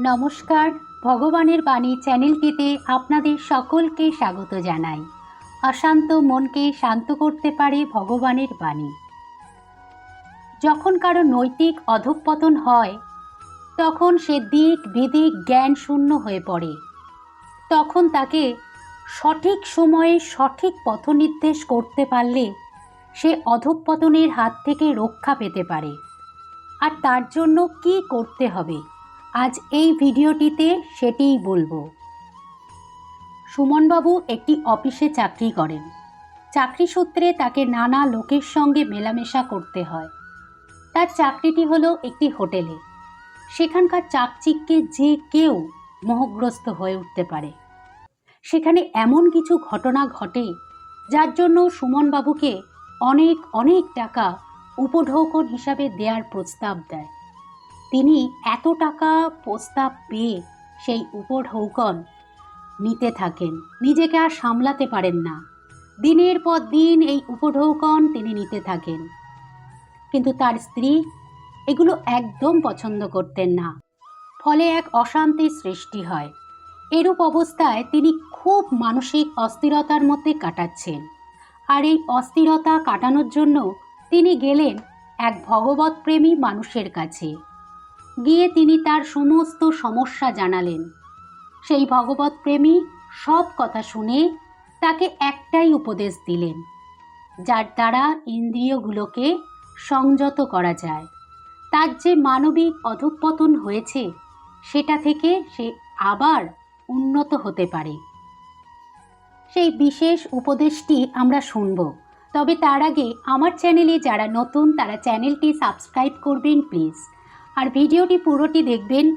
নমস্কার, ভগবানের বাণী চ্যানেলটিতে আপনাদের সকলকে স্বাগত জানাই। অশান্ত মনকে শান্ত করতে পারে ভগবানের বাণী। যখন কারও নৈতিক অধঃপতন হয়, তখন সে দিক বিদিক জ্ঞান শূন্য হয়ে পড়ে। তখন তাকে সঠিক সময়ে সঠিক পথনির্দেশ করতে পারলে সে অধঃপতনের হাত থেকে রক্ষা পেতে পারে। আর তার জন্য কি করতে হবে? আজ এই ভিডিওটিতে সেটিই বলব। সুমনবাবু একটি অফিসে চাকরি করেন। চাকরি সূত্রে তাকে নানা লোকের সঙ্গে মেলামেশা করতে হয়। তার চাকরিটি হলো একটি হোটেলে। সেখানকার চাকচিককে যে কেউ মোহগ্রস্ত হয়ে উঠতে পারে। সেখানে এমন কিছু ঘটনা ঘটে, যার জন্য সুমনবাবুকে অনেক অনেক টাকা উপঢৌকন হিসাবে দেওয়ার প্রস্তাব দেয়। তিনি এত টাকা প্রস্তাব পেয়ে সেই উপঢৌকন নিতে থাকেন। নিজেকে আর সামলাতে পারেন না। দিনের পর দিন এই উপঢৌকন তিনি নিতে থাকেন। কিন্তু তার স্ত্রী এগুলো একদম পছন্দ করতেন না। ফলে এক অশান্তির সৃষ্টি হয়। এরূপ অবস্থায় তিনি খুব মানসিক অস্থিরতার মধ্যে কাটাচ্ছেন। আর এই অস্থিরতা কাটানোর জন্য তিনি গেলেন এক ভগবতপ্রেমী মানুষের কাছে। গিয়ে তিনি তার সমস্ত সমস্যা জানালেন। সেই ভগবতপ্রেমী সব কথা শুনে তাকে একটাই উপদেশ দিলেন, যার দ্বারা ইন্দ্রিয়গুলোকে সংযত করা যায়। তার যে মানবিক অধঃপতন হয়েছে, সেটা থেকে সে আবার উন্নত হতে পারে। সেই বিশেষ উপদেশটি আমরা শুনব। তবে তার আগে আমার চ্যানেলে যারা নতুন, তারা চ্যানেলটি সাবস্ক্রাইব করবেন, প্লিজ। আর ভিডিওটি পুরোটি দেখবেন।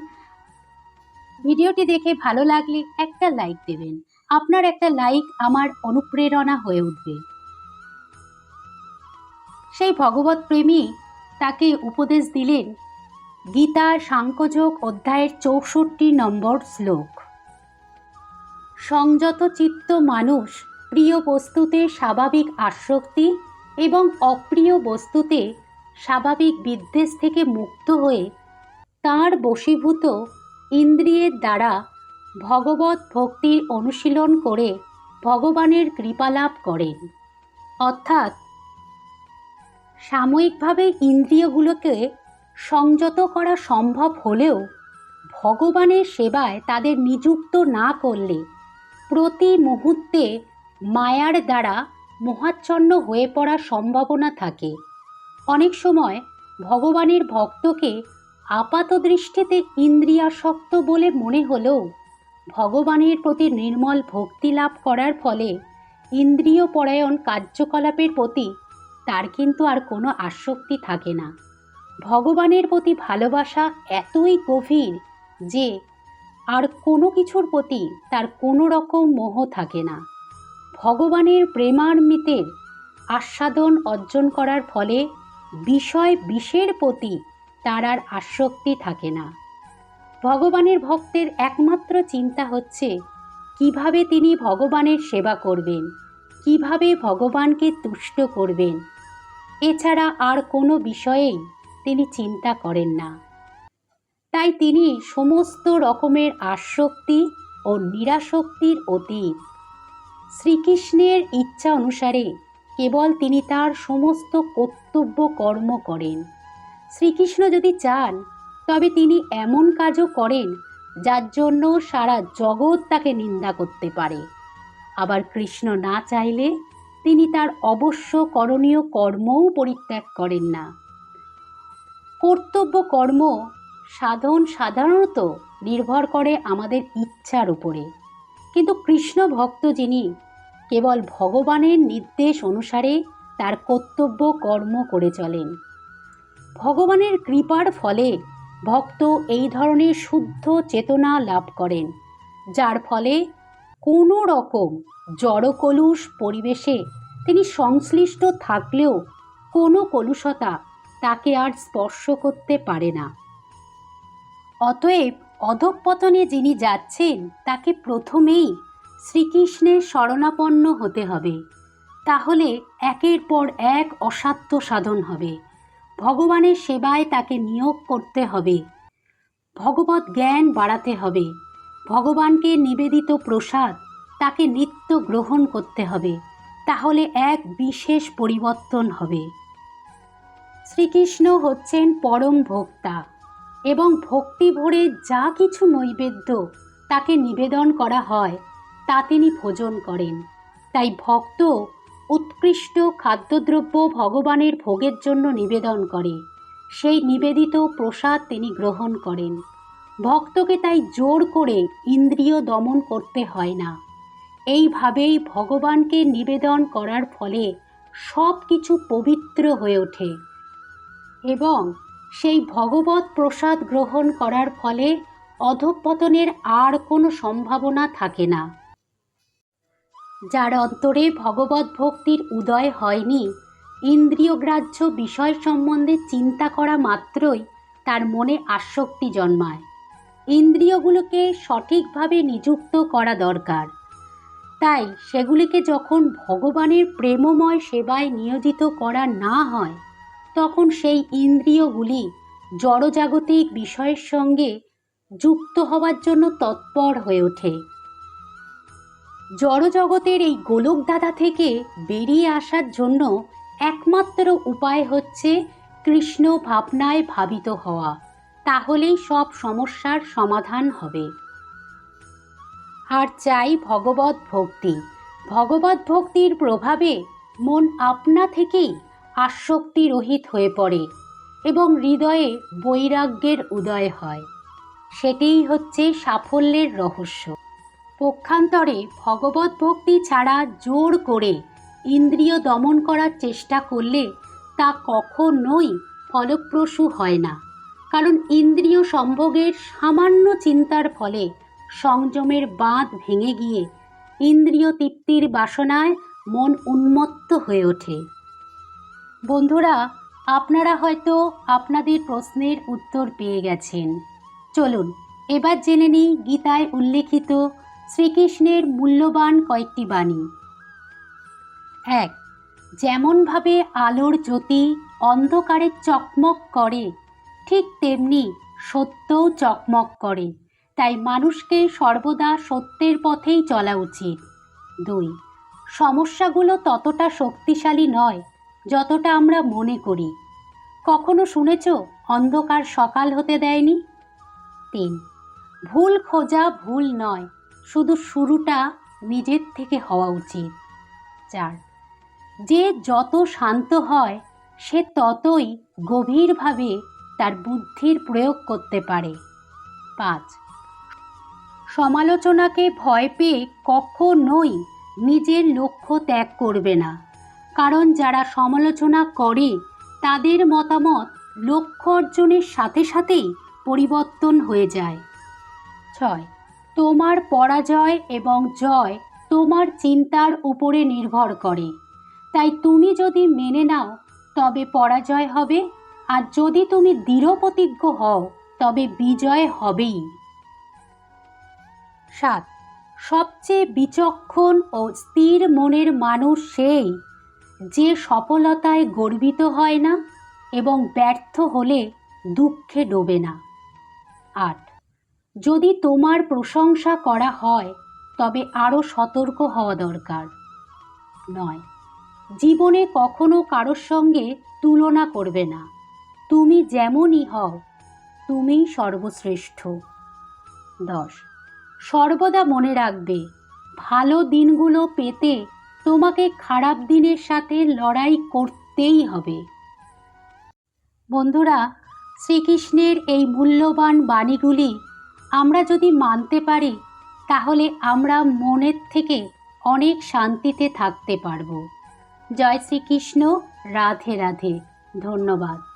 ভিডিওটি দেখে ভালো লাগলে একটা লাইক দেবেন। আপনার একটা লাইক আমার অনুপ্রেরণা হয়ে উঠবে। সেই ভগবত প্রেমী তাকে উপদেশ দিলেন, গীতা সাংখ্যযোগ অধ্যায়ের চৌষট্টি নম্বর শ্লোক। সংযত চিত্ত মানুষ প্রিয় বস্তুতে স্বাভাবিক আসক্তি এবং অপ্রিয় বস্তুতে স্বাভাবিক বিদ্বেষ থেকে মুক্ত হয়ে তার বশীভূত ইন্দ্রিয়ের দ্বারা ভগবত ভক্তির অনুশীলন করে ভগবানের কৃপালাভ করেন। অর্থাৎ সাময়িকভাবে ইন্দ্রিয়গুলোকে সংযত করা সম্ভব হলেও ভগবানের সেবায় তাদের নিযুক্ত না করলে প্রতি মুহূর্তে মায়ার দ্বারা মোহাচ্ছন্ন হয়ে পড়ার সম্ভাবনা থাকে। অনেক সময় ভগবানের ভক্তকে আপাত দৃষ্টিতে ইন্দ্রিয়াসক্ত বলে মনে হলেও ভগবানের প্রতি নির্মল ভক্তি লাভ করার ফলে ইন্দ্রিয় পরায়ণ কার্যকলাপের প্রতি তার কিন্তু আর কোনো আসক্তি থাকে না। ভগবানের প্রতি ভালোবাসা এতই গভীর যে আর কোনো কিছুর প্রতি তার কোনো রকম মোহ থাকে না। ভগবানের প্রেমান্বিতের আস্বাদন অর্জন করার ফলে বিষয় বিষের প্রতি তার আর আসক্তি থাকে না। ভগবানের ভক্তের একমাত্র চিন্তা হচ্ছে, কীভাবে তিনি ভগবানের সেবা করবেন, কীভাবে ভগবানকে তুষ্ট করবেন। এছাড়া আর কোনো বিষয়েই তিনি চিন্তা করেন না। তাই তিনি সমস্ত রকমের আসক্তি ও নিরাসক্তির অতীত। শ্রীকৃষ্ণের ইচ্ছা অনুসারে কেবল তিনি তার সমস্ত কর্তব্য কর্ম করেন। শ্রীকৃষ্ণ যদি চান, তবে তিনি এমন কাজও করেন যার জন্য সারা জগৎ তাকে নিন্দা করতে পারে। আবার কৃষ্ণ না চাইলে তিনি তার অবশ্য করণীয় কর্মও পরিত্যাগ করেন না। কর্তব্য কর্ম সাধন সাধারণত নির্ভর করে আমাদের ইচ্ছার উপরে। কিন্তু কৃষ্ণ ভক্ত যিনি, কেবল ভগবানের নির্দেশ অনুসারে তার কর্তব্য কর্ম করে চলেন। ভগবানের কৃপার ফলে ভক্ত এই ধরনের শুদ্ধ চেতনা লাভ করেন, যার ফলে কোনো রকম জড়কলুষ পরিবেশে তিনি সংশ্লিষ্ট থাকলেও কোনো কলুষতা তাকে আর স্পর্শ করতে পারে না। অতএব অধঃপতনে যিনি যাচ্ছেন, তাকে প্রথমেই শ্রীকৃষ্ণের শরণাপন্ন হতে হবে। তাহলে একের পর এক অসাধ্য সাধন হবে। ভগবানের সেবায় তাকে নিয়োগ করতে হবে। ভগবত জ্ঞান বাড়াতে হবে। ভগবানকে নিবেদিত প্রসাদ, তাকে নিত্য গ্রহণ করতে হবে। তাহলে এক বিশেষ পরিবর্তন হবে। শ্রীকৃষ্ণ হচ্ছেন পরম ভোক্তা এবং ভক্তি ভরে যা কিছু নৈবেদ্য তাকে নিবেদন করা হয়, তা তিনি ভোজন করেন। তাই ভক্ত উৎকৃষ্ট খাদ্যদ্রব্য ভগবানের ভোগের জন্য নিবেদন করে। সেই নিবেদিত প্রসাদ তিনি গ্রহণ করেন। ভক্তকে তাই জোর করে ইন্দ্রিয় দমন করতে হয় না। এইভাবেই ভগবানকে নিবেদন করার ফলে সব কিছু পবিত্র হয়ে ওঠে এবং সেই ভগবত প্রসাদ গ্রহণ করার ফলে অধঃপতনের আর কোনো সম্ভাবনা থাকে না। যার অন্তরে ভগবত ভক্তির উদয় হয়নি। ইন্দ্রিয়গ্রাহ্য বিষয় সম্বন্ধে চিন্তা করা মাত্রই তার মনে আসক্তি জন্মায়। ইন্দ্রিয়গুলোকে সঠিকভাবে নিযুক্ত করা দরকার। তাই সেগুলিকে যখন ভগবানের প্রেমময় সেবায় নিয়োজিত করা না হয়, তখন সেই ইন্দ্রিয়গুলি জড়জাগতিক বিষয়ের সঙ্গে যুক্ত হওয়ার জন্য তৎপর হয়ে ওঠে। জড়জগতের এই গোলকদাদা থেকে বেরিয়ে আসার জন্য একমাত্র উপায় হচ্ছে কৃষ্ণ ভাবনায় ভাবিত হওয়া। তাহলেই সব সমস্যার সমাধান হবে। আর চাই ভগবত ভক্তি। ভগবত ভক্তির প্রভাবে মন আপনা থেকেই আসক্তি রহিত হয়ে পড়ে এবং হৃদয়ে বৈরাগ্যের উদয় হয়। সেটিই হচ্ছে সাফল্যের রহস্য। পক্ষান্তরে ভগবত ভক্তি ছাড়া জোর করে ইন্দ্রিয় দমন করার চেষ্টা করলে তা কখনোই ফলপ্রসূ হয় না। কারণ ইন্দ্রিয় সম্ভোগের সামান্য চিন্তার ফলে সংযমের বাঁধ ভেঙে গিয়ে ইন্দ্রিয় তৃপ্তির বাসনায় মন উন্মত্ত হয়ে ওঠে। বন্ধুরা, আপনারা হয়তো আপনাদের প্রশ্নের উত্তর পেয়ে গেছেন। চলুন, এবার জেনে নিই গীতায় উল্লেখিত শ্রীকৃষ্ণের মূল্যবান কয়েকটি বাণী। এক, যেমনভাবে আলোর জ্যোতি অন্ধকারে চকমক করে, ঠিক তেমনি সত্যও চকমক করে। তাই মানুষকে সর্বদা সত্যের পথেই চলা উচিত। দুই, সমস্যাগুলো ততটা শক্তিশালী নয় যতটা আমরা মনে করি। কখনো শুনেছ অন্ধকার সকাল হতে দেয়নি? তিন, ভুল খোঁজা ভুল নয় শুধু শুরুটা নিজের থেকে হওয়া উচিত। চার, যে যত শান্ত হয়, সে ততই গভীরভাবে তার বুদ্ধির প্রয়োগ করতে পারে। পাঁচ, সমালোচনাকে ভয় পেয়ে কখনোই নিজের লক্ষ্য ত্যাগ করবে না। কারণ যারা সমালোচনা করে, তাদের মতামত লক্ষ্য অর্জনের সাথে সাথেই পরিবর্তন হয়ে যায়। ছয় তোমার পরাজয় এবং জয় তোমার চিন্তার উপরে নির্ভর করে। তাই তুমি যদি মেনে নাও, তবে পরাজয় হবে, আর যদি তুমি দৃঢ়প্রতিজ্ঞ হও, তবে বিজয় হবেই। সাত। সবচেয়ে বিচক্ষণ ও স্থির মনের মানুষ সেই যে সফলতায় গর্বিত হয় না এবং ব্যর্থ হলে দুঃখে ডোবে না। আট। যদি তোমার প্রশংসা করা হয়, তবে আরও সতর্ক হওয়া দরকার। নয়। জীবনে কখনো কারোর সঙ্গে তুলনা করবে না। তুমি যেমনই হও, তুমিই সর্বশ্রেষ্ঠ। দশ। সর্বদা মনে রাখবে, ভালো দিনগুলো পেতে তোমাকে খারাপ দিনের সাথে লড়াই করতেই হবে। বন্ধুরা, শ্রীকৃষ্ণের এই মূল্যবান বাণীগুলি আমরা যদি মানতে পারি, তাহলে আমরা মনের থেকে অনেক শান্তিতে থাকতে পারব। জয় শ্রীকৃষ্ণ, রাধে রাধে, ধন্যবাদ।